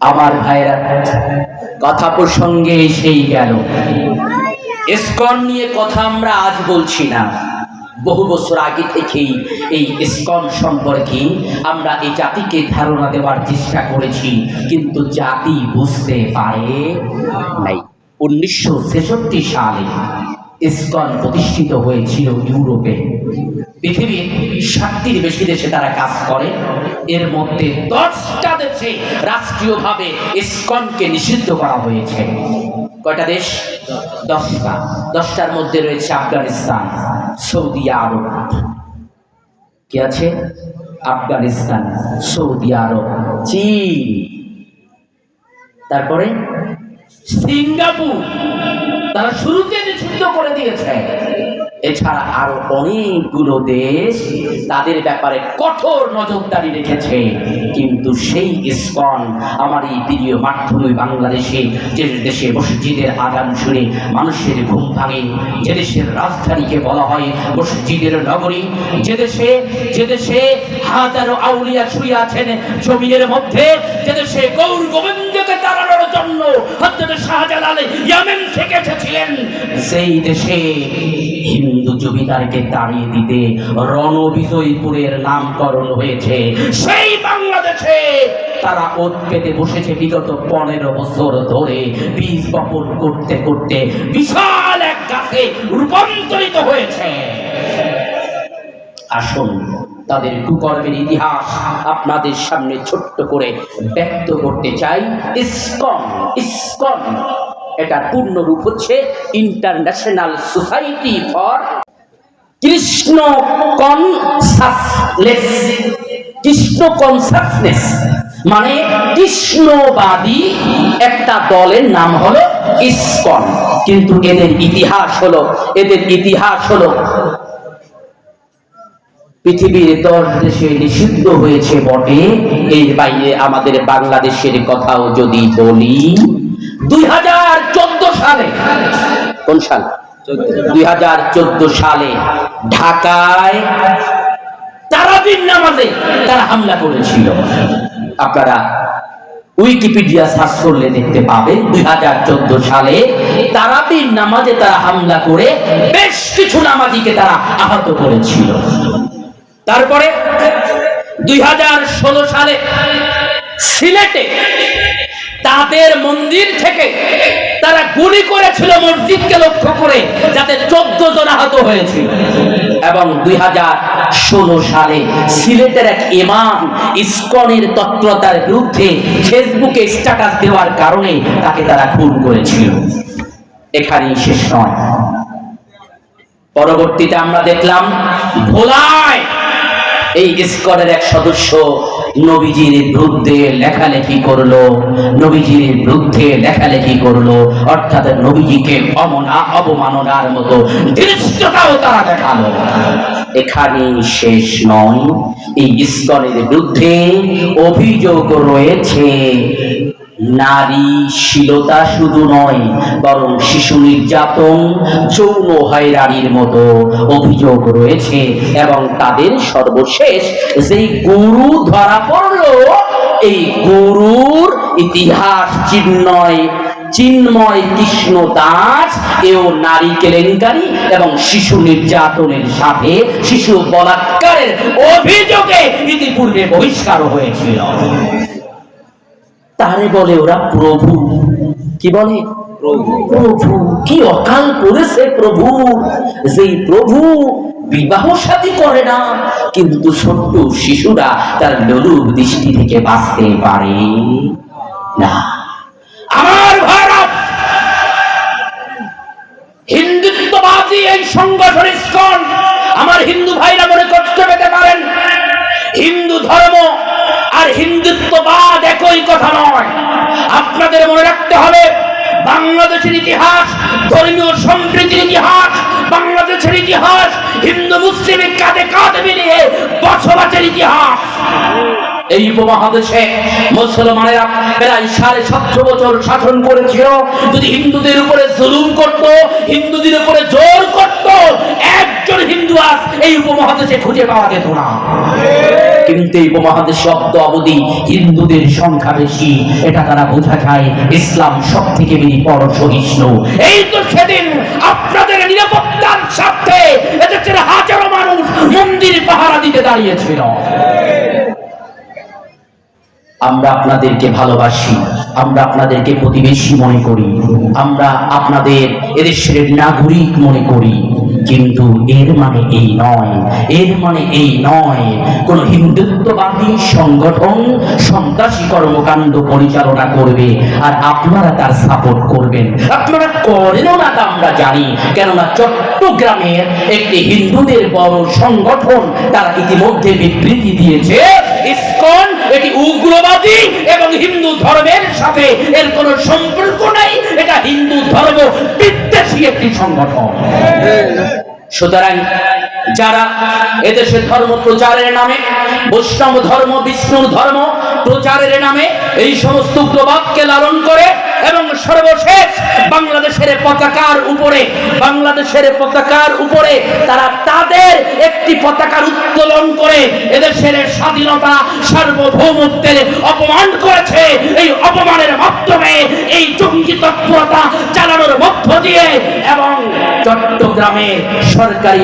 আমার ভাইরা কথা প্রসঙ্গে এসেই গেল। ইসকন নিয়ে কথা আমরা আজ বলছি না। বহু বছর আগে থেকেই এই ইসকন সম্পর্কে আমরা এই জাতিকে ধারণা দেওয়ার চেষ্টা করেছি, কিন্তু জাতি বুঝতে পারে নাই। উনিশশো ছেষট্টি সালে ইসকন প্রতিষ্ঠিত হয়েছিল ইউরোপে। পৃথিবীর ষাটটির বেশি দেশে তারা কাজ করে। এর মধ্যে দশটা দেশে রাষ্ট্রীয়ভাবে ইসকনকে নিষিদ্ধ করা হয়েছে। কয়টা দেশ? দশটা। দশটার মধ্যে রয়েছে আফগানিস্তান, সৌদি আরব। কি আছে? আফগানিস্তান, সৌদি আরব, চীন। তারপরে সিঙ্গাপুর তারা শুরুতে নিষিদ্ধ করে দিয়েছে। এছাড়া আরও অনেকগুলো দেশ তাদের ব্যাপারে কঠোর নজরদারি রেখেছে। কিন্তু সেই ইস্কন আমার এই প্রিয় মাধ্যমিক বাংলাদেশে যে দেশে মসজিদের আগান শুনে মানুষের ঘুম ভাঙে, যে দেশের রাজধানীকে বলা হয় মসজিদের নগরী, যে দেশে যে দেশে হাজারো আউলিয়া শুয়ে আছেন জমিনের মধ্যে, যে দেশে গৌর তাড়ানোর জন্য হযরত শাহজালাল ইয়ামেন থেকে এসেছিলেন। সেই দেশে হিন্দু জমিদারকে তাড়িয়ে দিতে রণবিজয়পুরের নামকরণ হয়েছে, সেই বাংলাদেশে তারা ওত পেতে বসেছে বিগত পনেরো বছর ধরে বীজ বপন করতে করতে বিশাল এক গাছে রূপান্তরিত হয়েছে। আসুন তাদের কুকর্মের ইতিহাস আপনাদের সামনে ছোট্ট করে ব্যক্ত করতে চাই। ইসকন ইসকন, এটা পূর্ণ রূপ হচ্ছে international society for Krishna consciousness Krishna consciousness মানে কৃষ্ণবাদী একটা দলের নাম হলো ইসকন। কিন্তু এদের ইতিহাস হলো, এদের ইতিহাস হলো পৃথিবীর দশ দেশে নিষিদ্ধ হয়েছে বটে। এর বাইরে আমাদের বাংলাদেশের কথাও যদি বলি, দুই হাজার চোদ্দ সালে, কোন সাল? দুই হাজার চোদ্দ সালে ঢাকায় তারাবির নামাজে তারা হামলা করেছিল। আপনারা উইকিপিডিয়া সার্চ করলে দেখতে পাবেন, দুই সালে তারাবির নামাজে তারা হামলা করে বেশ কিছু নামাজিকে তারা আহত করেছিল। তারপরে দুই হাজার ষোলো সালে সিলেটে তাদের মন্দির থেকে তারা গুলি করেছিল মসজিদকে লক্ষ্য করে, যাতে চোদ্দ জন আহত হয়েছিল। এবং দুই সালে সিলেটের এক ইমাম ইসকনের তৎপরতার বিরুদ্ধে ফেসবুকে স্ট্যাটাস দেওয়ার কারণে তাকে তারা খুন করেছিল। এখানেই শেষ নয়। পরবর্তীতে আমরা দেখলাম, ভোলায় এই স্কোয়াডের এক সদস্য নবীজির বিরুদ্ধে লেখালেখি করল, নবীজির বিরুদ্ধে লেখালেখি করল। অর্থাৎ নবীজিকে অমনা অবমাননার মতো দৃষ্টতাও তারা দেখাল। এখানেই শেষ নয়। এই স্কনের বিরুদ্ধে অভিযোগ রয়েছে নারী শীলতা শুধু নয়, বরং শিশু নির্যাতন, যৌন হয়রানির মতো অভিযোগ রয়েছে এবং তাদের সর্বশেষ যেই গুরু ধরা পড়ল, এই গুরুর ইতিহাস চিহ্নয় চিন্ময় কৃষ্ণ দাস, এও নারী কেলেঙ্কারি এবং শিশু নির্যাতনের সাথে শিশু বলাৎকারের অভিযোগে ইতিপূর্বে বহিষ্কার হয়েছিল। তারে বলে ওরা প্রভু। কি বলে? প্রভু। কি অকাল করেছে প্রভু? যেই প্রভু বিবাহ সাথী করে না কিন্তু ছোট্ট শিশুরা তার লোলুপ দৃষ্টি থেকে বাঁচতে পারে না। আমার ভারত! হিন্দুত্ববাদী এই সংগঠন ইস্কন আমার হিন্দু ভাইরা মনে কষ্ট পেতে পারেন। হিন্দু ধর্ম হিন্দুত্ববাদ একই কথা নয়। আপনাদের মনে রাখতে হবে, বাংলাদেশের ইতিহাস, ধর্মীয় সম্প্রীতির ইতিহাস, বাংলাদেশের ইতিহাস, হিন্দু মুসলিমের কাঁধে কাঁধ মিলিয়ে বসবাসের ইতিহাস। এই উপমহাদেশে মুসলমানেরা প্রায় সাড়ে সাতশো বছর শাসন করেছিল। যদি হিন্দুদের উপরে জুলুম করত, হিন্দুদের উপরে জোর করত, একজন হিন্দু আজ এই উপমহাদেশে খুঁজে পাওয়া যেত না। কিন্তু এই উপমহাদেশ শব্দ অবধি হিন্দুদের সংখ্যা বেশি। এটা তারা বোঝা যায় ইসলাম সব থেকে বেশি বড় সহিষ্ণু এই তো সেদিন আপনাদের নিরাপত্তার স্বার্থে এদেশের হাজারো মানুষ মন্দির পাহারা দিতে দাঁড়িয়েছিল। আমরা আপনাদেরকে ভালোবাসি, আমরা আপনাদেরকে প্রতিবেশী মনে করি, আমরা আপনাদের এদেশের নাগরিক মনে করি। কিন্তু এর মানে এই নয়। এর মানে এই নয়, কোন হিন্দুত্ববাদী সংগঠন সন্ত্রাসী কর্মকাণ্ড পরিচালনা করবে আর আপনারা তার সাপোর্ট করবেন। আপনারা করেনও না তা আমরা জানি, কেননা চট্টগ্রামের একটি হিন্দুদের বড় সংগঠন তারা ইতিমধ্যে বিবৃতি দিয়েছে, ইসকন এটি উগ্রবাদী এবং হিন্দু ধর্মের সাথে এর কোনো সম্পর্ক নাই, এটা হিন্দু ধর্ম একটি সংগঠন। সুতরাং যারা এদেশে ধর্ম প্রচারের নামে, বৈষ্ণব ধর্ম, বিষ্ণুর ধর্ম প্রচারের নামে এই সমস্ত উগ্রবাদকে লালন করে এবং সর্বশেষ বাংলাদেশের পতাকার উপরে, বাংলাদেশের পতাকার উপরে তারা তাদের একটি পতাকার উত্তোলন করে এদেশের স্বাধীনতা সার্বভৌমত্বের অপমান করেছে। এই অপমানের মাধ্যমে এই জঙ্গি তৎপরতা চালানোর মধ্য দিয়ে এবং চট্টগ্রামে সরকারি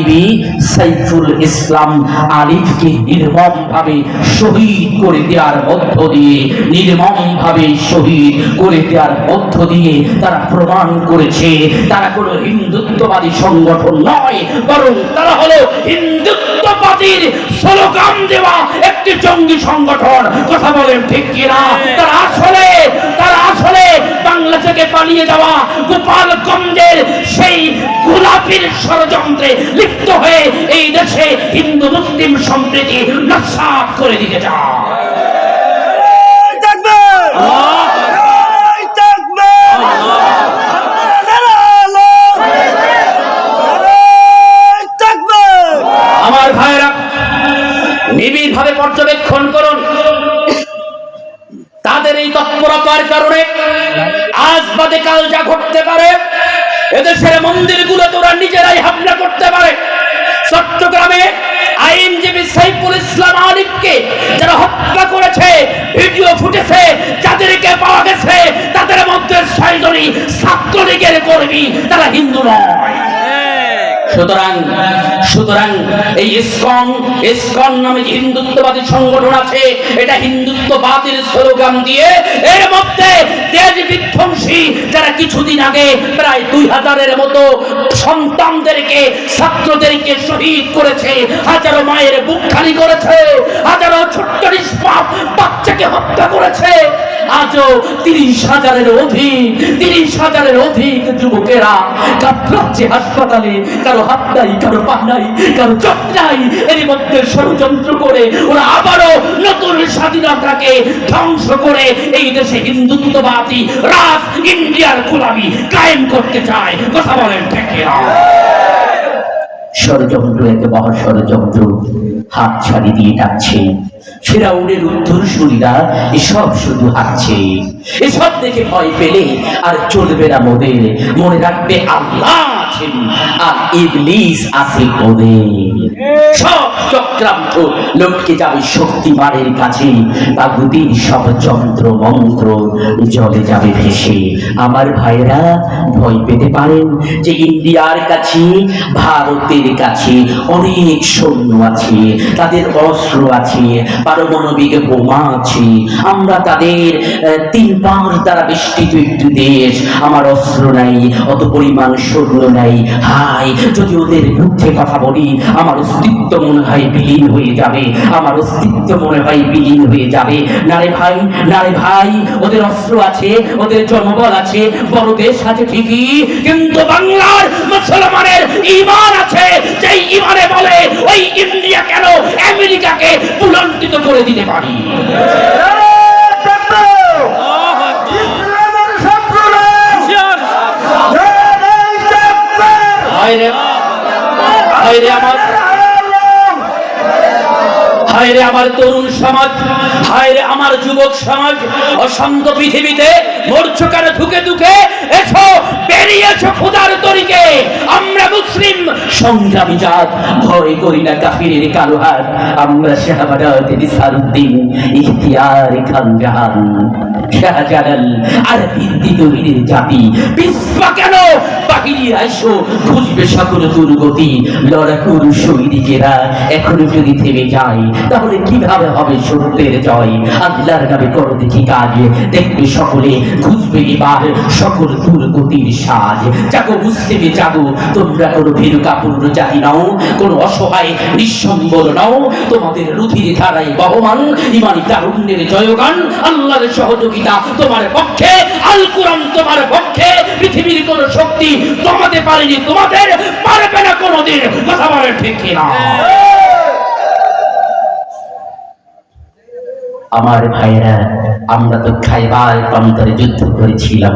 আইনজীবী সাইফুল ইসলাম আলিফকে নির্মম ভাবে শহীদ করে দেওয়ার মধ্য দিয়ে নির্মম ভাবে শহীদ করে দেওয়ার মধ্য দিয়ে তারা প্রমাণ করেছে, তারা কোনো হিন্দুত্ববাদী সংগঠন নয়, বরং তারা হলো হিন্দুত্ববাদীর স্লোগান দেওয়া একটি জঙ্গি সংগঠন। কথা বলেন ঠিক কিনা? তারা আসলে তারা আসলে বাংলা থেকে পালিয়ে যাওয়া গোপালগঞ্জের সেই গোলাপির ষড়যন্ত্রে লিপ্ত হয়ে এই দেশে হিন্দু মুসলিম সম্প্রীতি নস্বাত করে দিতে চায়। নিবিড় ভাবে পর্যবেক্ষণ করুন। তাদের এই তৎপরতার কারণে আজ বাদে কাল যা ঘটতে পারে, এদেশের মন্দিরগুলোতে ওরা নিজেরাই হামলা করতে পারে। চট্টগ্রামে আইনজীবী সাইফুল ইসলাম আলিফকে যারা হত্যা করেছে, ভিডিও ফুটেছে, যাদেরকে পাওয়া গেছে, তাদের মধ্যে ছয়জনই ছাত্রলীগের কর্মী, তারা হিন্দু নয়। সুতরাং সুতরাং এই ইসকন ইসকন নামে যে হিন্দুত্ববাদী সংগঠন আছে, এটা স্লোগান দিয়ে এর মধ্যে দেশ বিধ্বংসী, যারা কিছুদিন আগে প্রায় দুই হাজারের মতো সন্তানদেরকে, ছাত্রদেরকে শহীদ করেছে, হাজারো মায়ের বুক খালি করেছে, হাজারো বাচ্চাকে হত্যা করেছে। আজও তিরিশ হাজারের অধিক, তিরিশ হাজারের অধিক যুবকেরা হাসপাতালে। কারও হাত নাই, কারও পা নাই, কারও চোখ নাই। এর মধ্যে ষড়যন্ত্র করে ওরা আবারও নতুন স্বাধীনতাকে ধ্বংস করে এই দেশে হিন্দুত্ববাদী রাজ ইন্ডিয়ার গোলামি কায়েম করতে চায়। কথা বলেন? ষড়যন্ত্র এত মহা ষড়যন্ত্র। হাত ছাড়ি দিয়ে ডাকছে ফেরাউনের উত্তরসূরিরা এসব শুধু হাঁটছে। এসব দেখে ভয় পেলে আর চলবে না মোদের। মনে রাখবে আল্লাহ। আছেন আর ইবলিস আছে ওদের সব চক্রান্ত লোককে যাবে শক্তিমানের কাছে। তাগুতির সব যন্ত্র, মন্ত্র জলে যাবে ভেসে। আমার ভাইরা ভয় পেতে পারেন যে ইন্ডিয়ার কাছে, ভারতের কাছে অনেক সৈন্য আছে, তাদের অস্ত্র আছে, পারমাণবিক বোমা আছে। আমরা তাদের তিন পাঁচ দ্বারা বেষ্টিত একটি দেশ। আমার অস্ত্র নাই, অত পরিমাণ সৈন্য নাই। হাই, যদি ওদের বিরুদ্ধে কথা বলি, আমার অস্তিত্ব মনে হয় বিলীন হয়ে যাবে। আমার অস্তিত্ব মনে হয় বিলীন হয়ে যাবে। নারে ভাই নারে ভাই, ওদের অস্ত্র আছে, ওদের জনবল আছে, বড় দেশ আছে ঠিকই, কিন্তু বাংলার মুসলমানের ইমান আছে। যেই ইমানে বলে, ওই ইন্ডিয়া কেন আমেরিকাকে পুলন্টিত করে দিতে পারি? হায় রে আমার তরুণ সমাজ হায় রে আমার যুবক সমাজ অশান্ত পৃথিবীতে মরছকারে ধুকে ধুকে এসো বেরিয়ে এসো খোদার তরিকে। আমরা মুসলিম, সংগ্রামী জাত, ভয় করি না কাফিরের কালো হাত আমরা শাহবাদাতের সারুদ্দিন ইখতিয়ার খান জাহান। শাহজালাল আর ভিত্তি তৈরির জাতি। পিসপা কেন? বাহিরে আসো, খুঁজবে সকল দুর্গতি। লড়াকুর সৈনিকেরা এখনও যদি থেমে যায়, তাহলে কীভাবে হবে সত্যের জয়? আল্লাহর নামে করো দেখি কাজ? দেখবে সকলে, খুঁজবে এবার সকল দুর্গতির সাজ। জাগো মুসলিমে জাগো তোমরা কোনো ভীরু কাপড় জাতি নাও, কোনো অসহায় নিঃসম্বর নাও। তোমাদের রুধির ধারায় বহমান, ইমানি তারুণ্যের জয়গান, আল্লাহর সহযোগিতা তোমার পক্ষে, আল কোরআন তোমার পক্ষে, পৃথিবীর কোন শক্তি তোমাতে পারেনি, তোমাদের পারবে না কোনোদিন। কথা বলে ঠিক না আমার ভাইরা আমরা তো খাইবার প্রান্তরে যুদ্ধ করেছিলাম।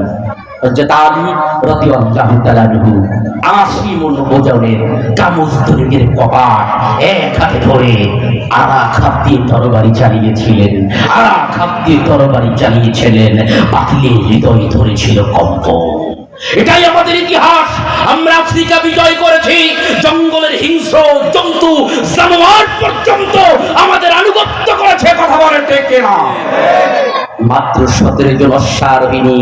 হযরত আলী রাদিয়াল্লাহু তাআলা আনহু 80 ওজনের কামস্তরীর কপাট এক হাতে ধরে আরাক হাত দিয়ে তরবারি চালিয়েছিলেন। আরাক হাত দিয়ে তরবারি চালিয়েছিলেন বাতিলের হৃদয় ধরেছিল কম্প এটাই আমাদের ইতিহাস। আমরা আফ্রিকা বিজয় করেছি, জঙ্গলের হিংস্র জন্তু জানোয়ার পর্যন্ত আমাদের আনুগত্য করেছে, কথা বলে টেকে না মাত্র সতেরো জন অশ্বারোহিনী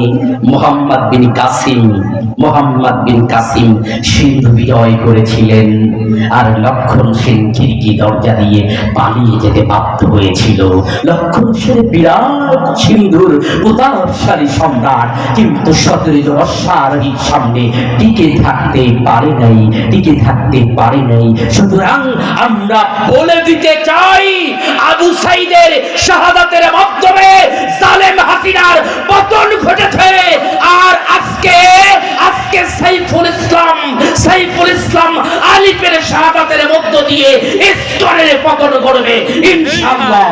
মোহাম্মদ বিন কাসিম, মোহাম্মদ বিন কাসিম সিন্ধু বিজয় করেছিলেন আর লক্ষণ সেন খিড়কি দরজা দিয়ে পালিয়ে যেতে বাধ্য হয়েছিল। লক্ষণ সেন বিরাট সিন্ধুর প্রতাপশালী সম্রাট, কিন্তু সতেরো জন অশ্বারোহীর সামনে টিকে থাকতে পারে নাই, টিকে থাকতে পারে নাই। সুতরাং আমরা বলে দিতে চাই, আবু সাইদের শাহাদাতের মাধ্যমে ইনশাআল্লাহ